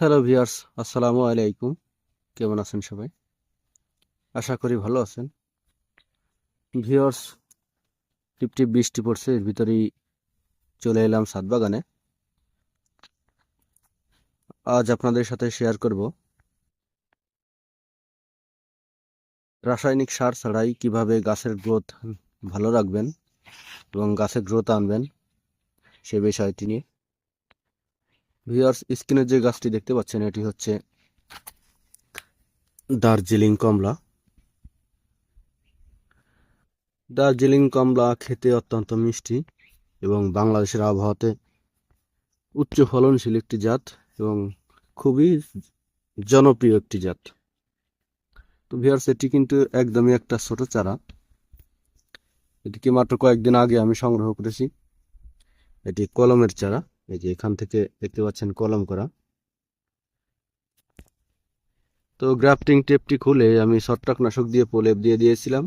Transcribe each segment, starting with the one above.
Hello viewers আসসালামু আলাইকুম কেমন আছেন সবাই? আশা করি ভালো আছেন। ভিউয়ার্স টিপ টিপ বৃষ্টি পড়ছে, এর ভিতরেই চলে এলাম সাত বাগানে। আজ আপনাদের সাথে শেয়ার করব রাসায়নিক সার ছাড়াই কীভাবে গাছের গ্রোথ ভালো রাখবেন এবং গাছের গ্রোথ আনবেন সে বিষয়টি নিয়ে। ভিউয়ার্স স্ক্রিনের যে গাছটি দেখতে পাচ্ছেন, এটি হচ্ছে দার্জিলিং কমলা। দার্জিলিং কমলা খেতে অত্যন্ত মিষ্টি এবং বাংলাদেশের আবহাওয়াতে উচ্চ ফলনশীল একটি জাত এবং খুবই জনপ্রিয় একটি জাত। তো ভিউয়ার্স এটি কিন্তু একদমই একটা ছোট চারা। এটিকে মাত্র কয়েকদিন আগে আমি সংগ্রহ করেছি। এটি কলমের চারা। এই যে এখান থেকে দেখতে পাচ্ছেন কলম করা। তো গ্রাফটিং টেপটি খুলে আমি ছত্রাকনাশক দিয়ে প্রলেপ দিয়ে দিয়েছিলাম।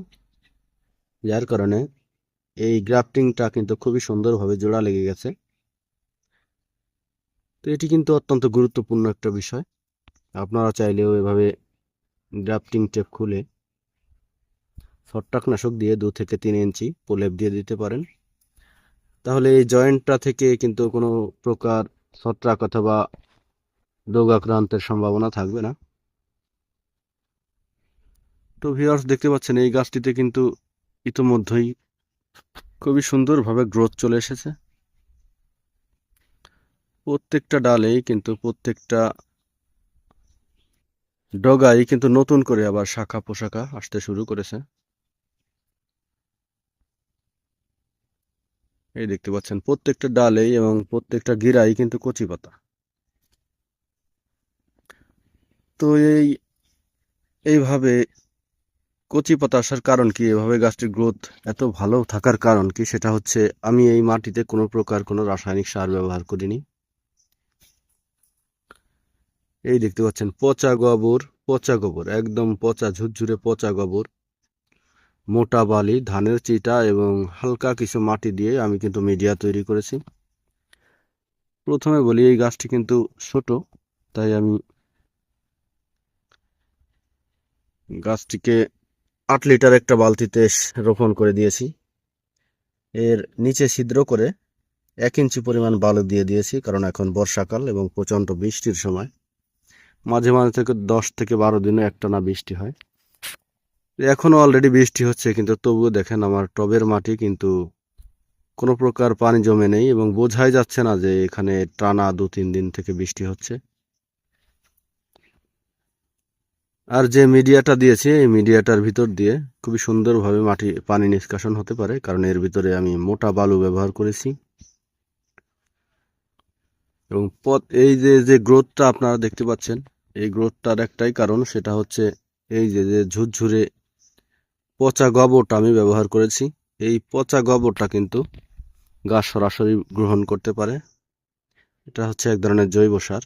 যার কারণে এই গ্রাফটিংটা কিন্তু খুবই সুন্দরভাবে জোড়া লেগে গেছে। তো এটি কিন্তু অত্যন্ত গুরুত্বপূর্ণ একটা বিষয়। আপনারা চাইলেও এভাবে গ্রাফটিং টেপ খুলে ছত্রাকনাশক দিয়ে দু থেকে তিন ইঞ্চি প্রলেপ দিয়ে দিতে পারেন। তাহলে এই জয়েন্টটা থেকে কিন্তু কোনো প্রকার ছত্রাক অথবা রোগাক্রান্তের সম্ভাবনা থাকবে না। তো ভিউয়ার্স দেখতে পাচ্ছেন, এই গাছটিতে কিন্তু ইতোমধ্যেই খুবই সুন্দরভাবে গ্রোথ চলে এসেছে। প্রত্যেকটা ডালেই কিন্তু প্রত্যেকটা ডগাই কিন্তু নতুন করে আবার শাখা পোশাকা আসতে শুরু করেছে। এই দেখতে পাচ্ছেন, প্রত্যেকটা ডালেই এবং প্রত্যেকটা গিরাই কিন্তু কচি পাতা। তো এই, এইভাবে কচি পাতা আসার কারণ কি? এভাবে গাছটির গ্রোথ এত ভালো থাকার কারণ কি? সেটা হচ্ছে আমি এই মাটিতে কোনো প্রকার কোনো রাসায়নিক সার ব্যবহার করিনি। এই দেখতে পাচ্ছেন, পচা গোবর পচা গোবর, একদম পচা, ঝুরঝুরে পচা গোবর। মোটা বালি, ধানের চিটা এবং হালকা কিছু মাটি দিয়ে আমি কিন্তু মিডিয়া তৈরি করেছি। প্রথমে বলি এই গাছটি কিন্তু ছোট, তাই আমি গাছটিকে আট লিটার একটা বালতিতে রোপণ করে দিয়েছি। এর নিচে ছিদ্র করে এক ইঞ্চি পরিমাণ বালু দিয়ে দিয়েছি, কারণ এখন বর্ষাকাল এবং প্রচণ্ড বৃষ্টির সময়। মাঝে মাঝে থেকে দশ থেকে বারো দিনে একটানা বৃষ্টি হয়। এখনও অলরেডি বৃষ্টি হচ্ছে, কিন্তু তবুও দেখেন আমার টবের মাটি কিন্তু কোনো প্রকার পানি জমে নেই এবং বোঝাই যাচ্ছে না যে এখানে টানা দু, তিন দিন থেকে বৃষ্টি হচ্ছে। আর যে মিডিয়াটা দিয়েছি, এই মিডিয়াটার ভিতর দিয়ে খুবই সুন্দরভাবে মাটি, পানি নিষ্কাশন হতে পারে, কারণ এর ভিতরে আমি মোটা বালু ব্যবহার করেছি। এবং পথ, এই যে যে গ্রোথটা আপনারা দেখতে পাচ্ছেন, এই গ্রোথটার একটাই কারণ, সেটা হচ্ছে এই যে যে ঝুরঝুরে পচা গোবরটা আমি ব্যবহার করেছি। এই পচা গোবরটা কিন্তু গাছ সরাসরি গ্রহণ করতে পারে। এটা হচ্ছে এক ধরনের জৈব সার।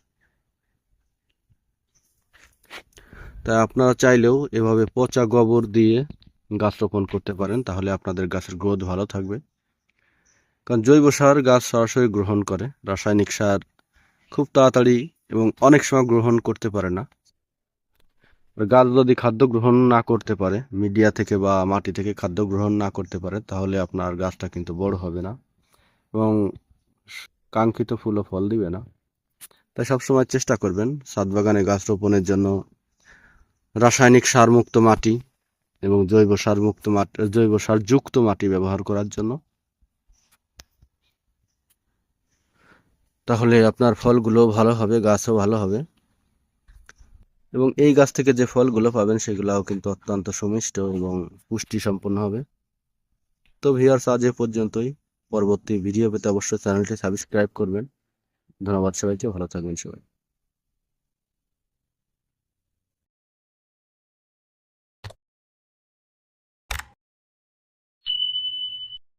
তাই আপনারা চাইলেও এভাবে পচা গোবর দিয়ে গাছ রোপণ করতে পারেন, তাহলে আপনাদের গাছের গ্রোথ ভালো থাকবে। কারণ জৈব সার গাছ সরাসরি গ্রহণ করে। রাসায়নিক সার খুব তাড়াতাড়ি এবং অনেক সময় গ্রহণ করতে পারে না। গাছ যদি খাদ্য গ্রহণ না করতে পারে, মিডিয়া থেকে বা মাটি থেকে খাদ্য গ্রহণ না করতে পারে, তাহলে আপনার গাছটা কিন্তু বড় হবে না এবং কাঙ্ক্ষিত ফুল ও ফল দিবে না। তাই সবসময় চেষ্টা করবেন ছাদ বাগানে গাছ রোপণের জন্য রাসায়নিক সারমুক্ত মাটি এবং জৈব সারমুক্ত মাটি, জৈব সার যুক্ত মাটি ব্যবহার করার জন্য। তাহলে আপনার ফলগুলো ভালো হবে, গাছও ভালো হবে। এবং এই গাছ থেকে যে ফলগুলো পাবেন সেগুলোও কিন্তু অত্যন্ত সুমিষ্ট এবং পুষ্টি সম্পন্ন হবে। তো ভিউয়ার্স আজ এ পর্যন্তই। পরবর্তী ভিডিও পেতে অবশ্যই চ্যানেলটি সাবস্ক্রাইব করবেন। ধন্যবাদ সবাইকে, ভালো থাকবেন সবাই।